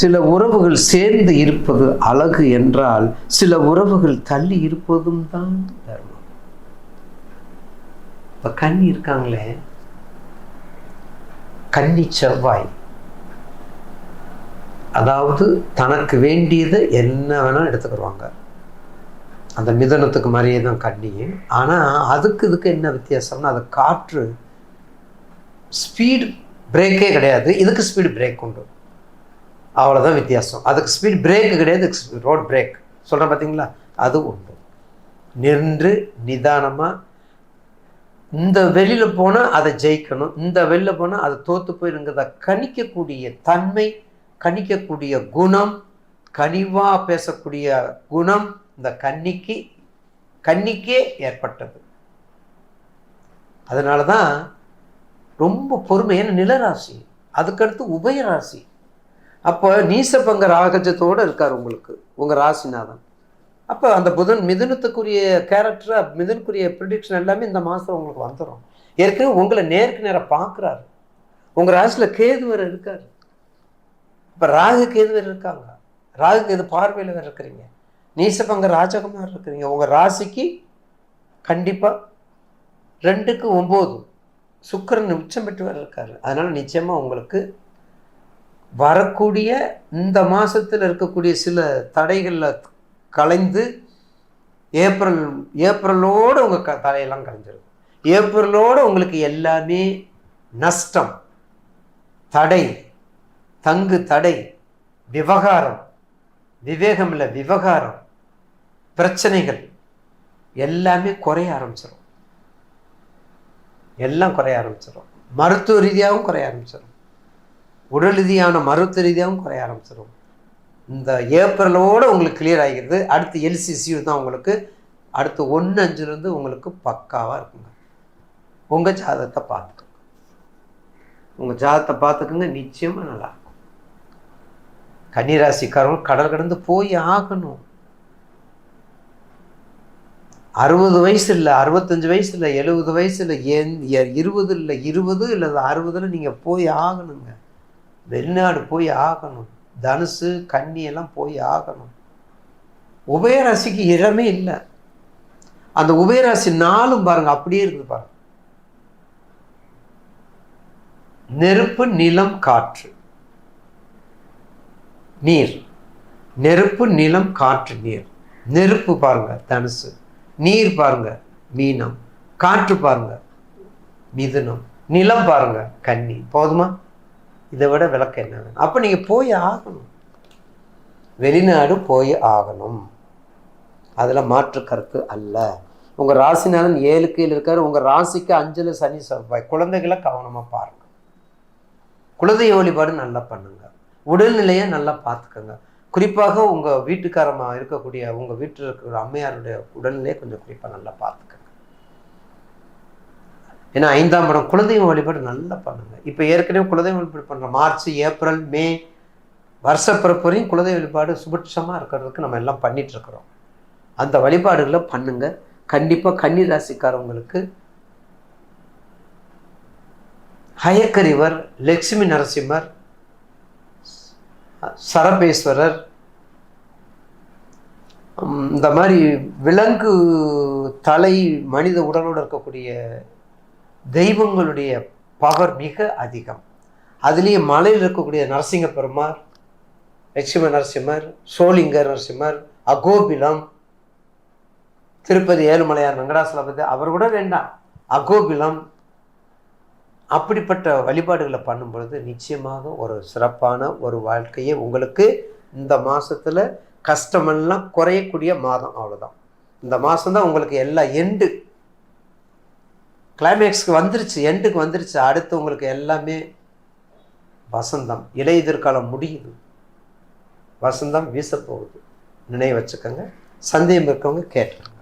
சில உறவுகள் சேர்ந்து இருப்பது அழகு என்றால் சில உறவுகள் தள்ளி இருப்பதும் தான் தர்மம். இப்ப கன்னி இருக்காங்களே? கன்னி செவ்வாய். அதாவது தனக்கு வேண்டியதை என்ன வேணாலும் எடுத்துக்கிடுவாங்க. அந்த மிதனத்துக்கு மாதிரியே தான் கண்ணி ஆனால் அதுக்கு இதுக்கு என்ன வித்தியாசம்னா அது காற்று ஸ்பீடு பிரேக்கே கிடையாது. இதுக்கு ஸ்பீடு பிரேக் உண்டு. அவ்வளோதான் வித்தியாசம். அதுக்கு ஸ்பீட் பிரேக்கு கிடையாது ரோட் பிரேக் சொல்கிறேன் பார்த்தீங்களா அது உண்டு. நின்று நிதானமாக இந்த வெளியில் போனால் அதை ஜெயிக்கணும் இந்த வெளியில் போனால் அதை தோற்று போயிருங்கிறத கணிக்கக்கூடிய தன்மை கணிக்கக்கூடிய குணம் கனிவாக பேசக்கூடிய குணம் இந்த கன்னிக்கு கன்னிக்கே ஏற்பட்டது. அதனால தான் ரொம்ப பொறுமை. ஏன்னா நிலராசி அதுக்கடுத்து உபயராசி. அப்போ நீசபங்க ராகஜத்தோடு இருக்கார் உங்களுக்கு உங்கள் ராசிநாதன். அப்போ அந்த புதன் மிதுனத்துக்குரிய கேரக்டர் மிதுனுக்குரிய ப்ரிடிக்ஷன் எல்லாமே இந்த மாதம் உங்களுக்கு வந்துடும் ஏற்கனவே உங்களை நேருக்கு நேராக பார்க்குறாரு உங்கள் ராசியில் கேது வேறு இருக்கார். இப்போ ராகு கேது வேறு இருக்காங்க. ராகு கேது பார்வையில் வேறு இருக்கிறீங்க. நீசபங்க ராஜகுமார் இருக்கிறீங்க. உங்கள் ராசிக்கு கண்டிப்பாக ரெண்டுக்கு ஒம்பது. சுக்கரன் உச்சம் பெற்று வேறு இருக்காரு. அதனால் நிச்சயமாக உங்களுக்கு வரக்கூடிய இந்த மாதத்தில் இருக்கக்கூடிய சில தடைகளில் கலைந்து ஏப்ரல் ஏப்ரலோடு உங்கள் க தலையெல்லாம் கலைஞ்சிருக்கும் ஏப்ரலோடு உங்களுக்கு எல்லாமே நஷ்டம் தடை தங்கு தடை விவகாரம் விவேகம் இல்லை விவகாரம் பிரச்சனைகள் எல்லாமே குறைய ஆரம்பிச்சிடும் எல்லாம் குறைய ஆரம்பிச்சிடும் மருத்துவ ரீதியாகவும் குறைய ஆரம்பிச்சிடும் உடல் ரீதியான மருத்துவ ரீதியாகவும் குறைய ஆரம்பிச்சிடும் இந்த ஏப்ரலோடு உங்களுக்கு கிளியர் ஆகிடுது அடுத்து எல்சிசியூ தான் உங்களுக்கு அடுத்து ஒன்று அஞ்சுலேருந்து உங்களுக்கு பக்காவாக இருக்குங்க. உங்கள் ஜாதகத்தை பார்த்துக்கோங்க. உங்கள் ஜாதகத்தை பார்த்துக்குங்க நிச்சயமாக நல்லாயிருக்கும் கன்னிராசிக்காரங்க கடல் கடந்து போய் ஆகணும். அறுபது வயசு இல்லை அறுபத்தஞ்சு வயசு இல்லை எழுபது வயசு இல்லை என் இருபது இல்லை இருபது இல்லை அறுபதில் நீங்கள் போய் ஆகணுங்க. வெளிநாடு போய் ஆகணும். தனுசு கன்னி எல்லாம் போய் ஆகணும். உபயராசிக்கு இடமே இல்லை. அந்த உபயராசி நாளும் பாருங்க அப்படியே இருக்குது பாருங்க. நெருப்பு நிலம் காற்று. நீர். நெருப்பு நிலம் காற்று நீர். நெருப்பு பாருங்க தனுசு. நீர் பாருங்க மீனம். காற்று பாருங்க மிதுனம். நிலம் பாருங்க கன்னி. போதுமா? இதை விட விளக்கம் என்ன? அப்போ நீங்கள் போய் ஆகணும். வெளிநாடு போய் ஆகணும். அதில் மாற்று கருத்து அல்ல. உங்கள் ராசிநாதன் ஏழு கீழ் இருக்காரு. உங்கள் ராசிக்கு அஞ்சில் சனி செவ்வாய். குழந்தைகளை கவனமாக பாருங்க. குலதெய்வ வழிபாடு நல்லா பண்ணுங்க. உடல்நிலையை நல்லா பார்த்துக்கோங்க. குறிப்பாக உங்கள் வீட்டுக்காரமாக இருக்கக்கூடிய உங்கள் வீட்டில் இருக்கிற அம்மையாருடைய உடல்நிலையை கொஞ்சம் குறிப்பாக நல்லா பார்த்துக்கோங்க. ஏன்னா ஐந்தாம் படம் குலதெய்வ வழிபாடு நல்லா பண்ணுங்க. இப்போ ஏற்கனவே குலதெய்வ வழிபாடு பண்ணுற மார்ச் ஏப்ரல் மே வருஷப்பிறப்பு வரையும் குலதெய்வ வழிபாடு சுபிட்சமாக இருக்கிறதுக்கு நம்ம எல்லாம் பண்ணிட்டு இருக்கிறோம் அந்த வழிபாடுகளை பண்ணுங்க. கண்டிப்பாக கன்னி ராசிக்காரவங்களுக்கு ஹயக்கரிவர் லட்சுமி நரசிம்மர் சரபேஸ்வரர் இந்த மாதிரி விலங்கு தலை மனித உடலோடு இருக்கக்கூடிய தெய்வங்களுடைய பவர் மிக அதிகம். அதுலேயே மலையில் இருக்கக்கூடிய நரசிங்க பெருமார் லட்சுமி நரசிம்மர் சோளிங்கர் நரசிம்மர் அகோபிலம் திருப்பதி ஏழுமலையார் வெங்கடாசலபதி அவர் கூட வேண்டாம். அகோபிலம் அப்படிப்பட்ட வழிபாடுகளை பண்ணும் பொழுது நிச்சயமாக ஒரு சிறப்பான ஒரு வாழ்க்கையை உங்களுக்கு இந்த மாதத்தில் கஷ்டமெல்லாம் குறையக்கூடிய மாதம் அவ்வளோதான் இந்த மாதம் உங்களுக்கு எல்லா எண்டு கிளைமேக்ஸ்க்கு வந்துருச்சு எண்டுக்கு வந்துருச்சு. அடுத்து உங்களுக்கு எல்லாமே வசந்தம். இலையுதிர்காலம் முடியுது. வசந்தம் வீசப்போகுது. நினைவு வச்சுக்கோங்க. சந்தேகம் இருக்கவங்க கேட்டுருங்க